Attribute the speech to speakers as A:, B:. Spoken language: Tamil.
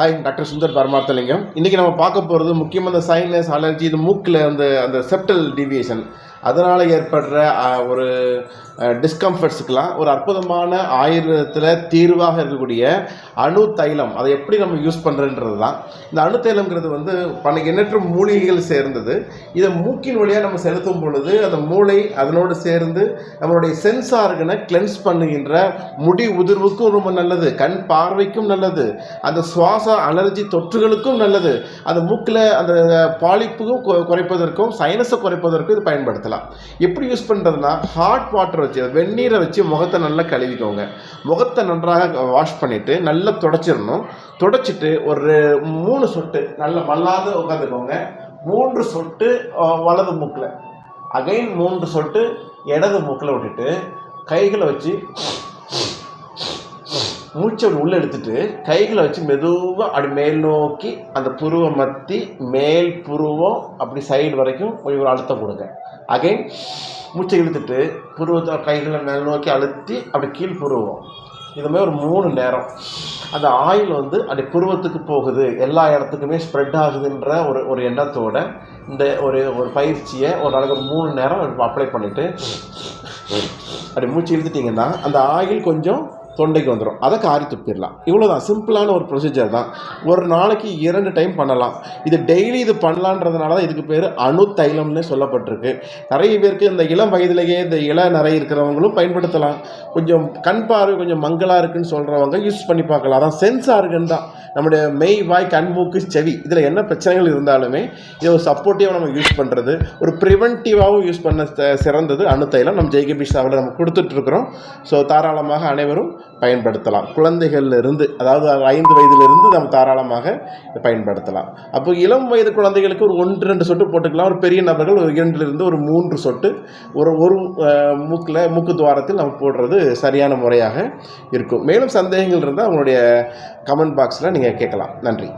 A: ஹாய் டாக்டர் சுந்தர் பரமார்த்தலிங்கம் இன்றைக்கி நம்ம பார்க்க போகிறது முக்கியமாக இந்த சைனஸ் அலர்ஜி இது மூக்கில் அந்த அந்த செப்டல் டிவியேஷன் அதனால் ஏற்படுற ஒரு டிஸ்கம்ஃபர்ட்ஸுக்கெலாம் ஒரு அற்புதமான ஆயுர்வேதத்தில் தீர்வாக இருக்கக்கூடிய அணு தைலம் அதை எப்படி நம்ம யூஸ் பண்ணுறன்றது தான் இந்த அணு தைலம்ங்கிறது வந்து பன்னைக்கு எண்ணற்ற மூலிகைகள் சேர்ந்தது. இதை மூக்கின் வழியாக நம்ம செலுத்தும் பொழுது அந்த மூளை அதனோடு சேர்ந்து நம்மளுடைய சென்ஸ் ஆர்கனை கிளென்ஸ் பண்ணுகின்ற முடி உதிர்வுக்கும் ரொம்ப நல்லது கண் பார்வைக்கும் நல்லது அந்த சுவாச அலர்ஜி தொற்றுகளுக்கும் நல்லது. அந்த மூக்கில் அந்த பாலிப்புக்கும் குறைப்பதற்கும் சைனஸை குறைப்பதற்கும் இது பயன்படுத்தலாம். எப்படி யூஸ் பண்ணுறதுனா ஹாட் வாட்டர் வச்சு வெந்நீரை வச்சு முகத்தை நல்லா கழுவிக்கோங்க. முகத்தை நன்றாக வாஷ் பண்ணிவிட்டு நல்லா தொடச்சிடணும். தொடச்சிட்டு ஒரு மூணு சொட்டு நல்லா மல்லாத உட்காந்துக்கோங்க. மூன்று சொட்டு வலது மூக்கில். அகைன் மூன்று சொட்டு இடது மூக்கில் விட்டுட்டு கைகளை வச்சு மூச்சை அப்படி உள்ளே எடுத்துட்டு கைகளை வச்சு மெதுவாக அப்படி மேல் நோக்கி அந்த புருவை மத்தி மேல் புருவம் அப்படி சைடு வரைக்கும் கொஞ்சம் ஒரு அழுத்தம் கொடுங்க. அகைன் மூச்சை இழுத்துட்டு புருவத்தை கைகளை மேல் நோக்கி அழுத்தி அப்படி கீழ் புருவம். இது மாதிரி ஒரு மூணு நேரம். அந்த ஆயில் வந்து அப்படி புருவத்துக்கு போகுது. எல்லா இடத்துக்குமே ஸ்ப்ரெட் ஆகுதுன்ற ஒரு ஒரு எண்ணத்தோட இந்த ஒரு ஒரு பயிற்சியை ஒரு நாளைக்கு ஒரு மூணு நேரம் அப்ளை பண்ணிவிட்டு அப்படி மூச்சு இழுத்துட்டிங்கன்னா அந்த ஆயில் கொஞ்சம் தொண்டைக்கு வந்துடும் அதை காரி துப்பிடலாம். இவ்வளோதான் சிம்பிளான ஒரு ப்ரொசீஜர் தான். ஒரு நாளைக்கு இரண்டு டைம் பண்ணலாம். இது டெய்லி இது பண்ணலான்றதுனால தான் இதுக்கு பேர் அணு தைலம்னு சொல்லப்பட்டிருக்கு. நிறைய பேருக்கு இந்த இளம் வயதிலேயே இந்த இள நிறைய இருக்கிறவங்களும் பயன்படுத்தலாம். கொஞ்சம் கண் பார்வை கொஞ்சம் மங்கலாக இருக்குன்னு சொல்கிறவங்க யூஸ் பண்ணி பார்க்கலாம். அதான் சென்ஸ் ஆர்கன் தான். நம்முடைய மெய் வாய் கண் மூக்கு செவி இதில் என்ன பிரச்சனைகள் இருந்தாலுமே இதை ஒரு சப்போர்ட்டிவாக நம்ம யூஸ் பண்ணுறது ஒரு ப்ரிவென்டிவாகவும் யூஸ் பண்ண சிறந்தது அணு தைலம். நம்ம ஜெய்கபிஷாவில் நம்ம கொடுத்துட்ருக்குறோம் ஸோ தாராளமாக அனைவரும் பயன்படுத்தலாம். குழந்தைகள்லிருந்து அதாவது ஐந்து வயதிலிருந்து நம்ம தாராளமாக பயன்படுத்தலாம். அப்போ இளம் வயது குழந்தைகளுக்கு ஒரு ஒன்று ரெண்டு சொட்டு போட்டுக்கலாம். ஒரு பெரிய நபர்கள் ஒரு இரண்டிலிருந்து ஒரு மூன்று சொட்டு ஒரு ஒரு மூக்கில் மூக்கு துவாரத்தில் நம்ம போடுறது சரியான முறையாக இருக்கும். மேலும் சந்தேகங்கள் இருந்தால் அவங்களுடைய கமெண்ட் பாக்ஸில் நீங்கள் கேட்கலாம். நன்றி.